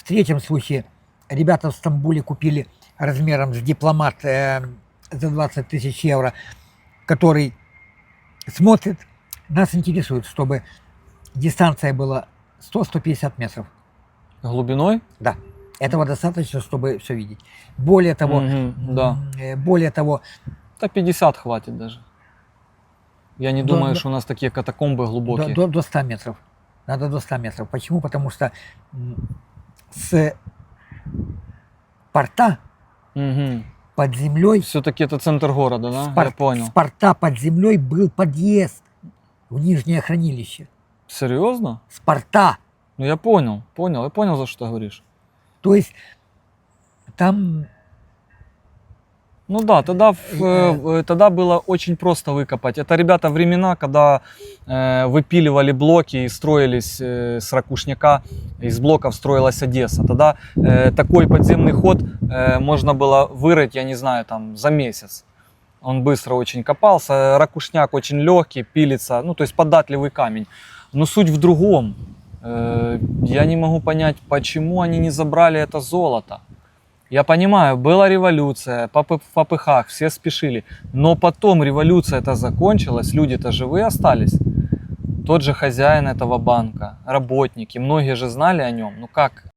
В третьем случае ребята в Стамбуле купили размером с дипломат э, за 20 тысяч евро, который смотрит. Нас интересует, чтобы дистанция была 100-150 метров. Глубиной? Да, этого достаточно, чтобы все видеть. Более того, Мгм, да. э, более того, Да 50 хватит даже. Я не Да, думаю, да. что у нас такие катакомбы до, глубокие. до, до 100 метров. Надо до 100 метров. Почему? Потому что с порта под землей, Все-таки это центр города, да? Я понял. с порта под землей был подъезд в нижнее хранилище. Серьезно? С порта. Ну я понял, понял, я понял, за что ты говоришь. То есть там Ну да, тогда, в- Э, э, тогда было очень просто выкопать. Это, ребята, времена, когда э, выпиливали блоки и строились э, с ракушняка, из блоков строилась Одесса. Тогда э, такой подземный ход э, можно было вырыть, я не знаю, там за месяц. Он быстро очень копался, ракушняк очень легкий, пилится, ну то есть податливый камень. Но суть в другом. Э, я не могу понять, почему они не забрали это золото. Я понимаю, была революция, по, пы- в попыхах, все спешили. Но потом революция это закончилась, люди-то живые остались. Тот же хозяин этого банка, работники, многие же знали о нем. Ну как,